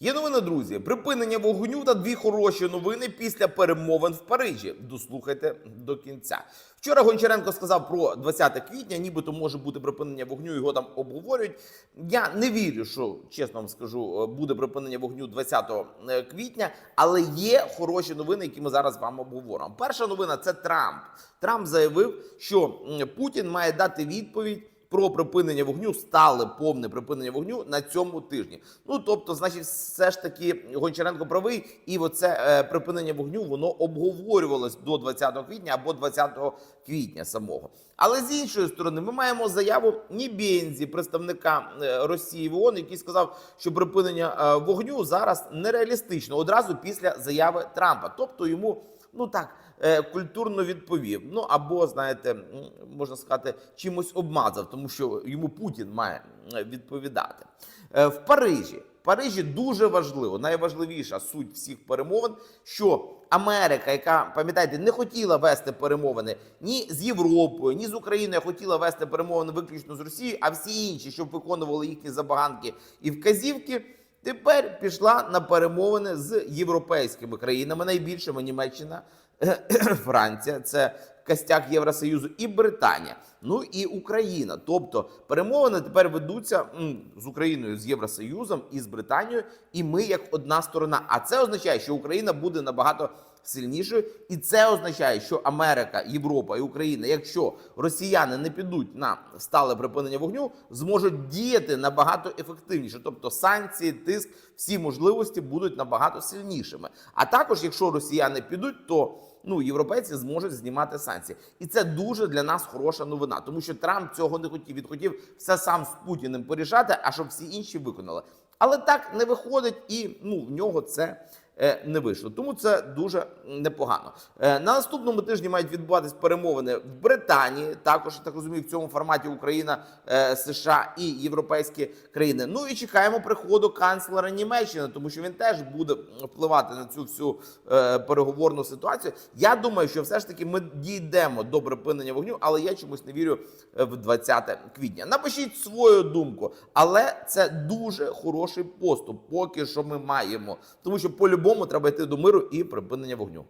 Є новина, друзі. Припинення вогню та дві хороші новини після перемовин в Парижі. Дослухайте до кінця. Вчора Гончаренко сказав про 20 квітня, нібито може бути припинення вогню. Його там обговорюють. Я не вірю, що чесно вам скажу, е, буде припинення вогню 20 квітня, але є хороші новини, які ми зараз вам обговоримо. Перша новина це Трамп. Трамп заявив, що Путін має дати відповідь про припинення вогню, стале повне припинення вогню на цьому тижні. Ну тобто, значить, все ж таки Гончаренко правий, і оце е, припинення вогню воно обговорювалось до 20 квітня або 20 квітня самого. Але з іншої сторони, ми маємо заяву Нібензі, представника е, Росії в ООН, який сказав, що припинення е, вогню зараз нереалістично одразу після заяви Трампа. Тобто йому ну так е, культурно відповів. Ну або знаєте, можна сказати, чимось обмазав, тому що йому Путін має е, відповідати Е, в Парижі. Парижі дуже важливо, найважливіша суть всіх перемовин, що Америка, яка пам'ятаєте, не хотіла вести перемовини ні з Європою, ні з Україною, хотіла вести перемовини виключно з Росією, а всі інші, щоб виконували їхні забаганки і вказівки. Тепер пішла на перемовини з європейськими країнами, найбільшими Німеччина, Франція, це костяк Євросоюзу, і Британія, ну і Україна. Тобто перемовини тепер ведуться з Україною, з Євросоюзом і з Британією, і ми як одна сторона. А це означає, що Україна буде набагато сильнішою, і це означає, що Америка, Європа і Україна, якщо росіяни не підуть на стале припинення вогню, зможуть діяти набагато ефективніше. Тобто санкції, тиск, всі можливості будуть набагато сильнішими. А також, якщо росіяни підуть, то ну європейці зможуть знімати санкції, і це дуже для нас хороша новина, тому що Трамп цього не хотів. Він хотів все сам з Путіним порішати, а щоб всі інші виконали. Але так не виходить, і ну в нього це не вийшло. Тому це дуже непогано. Е, На наступному тижні мають відбуватись перемовини в Британії. Також так розумію, в цьому форматі Україна, е, США і європейські країни. Ну і чекаємо приходу канцлера Німеччини, тому що він теж буде впливати на цю всю е, переговорну ситуацію. Я думаю, що все ж таки ми дійдемо до припинення вогню, але я чомусь не вірю е, в 20 квітня. Напишіть свою думку, але це дуже хороший поступ, поки що ми маємо, тому що по-любому треба йти до миру і припинення вогню.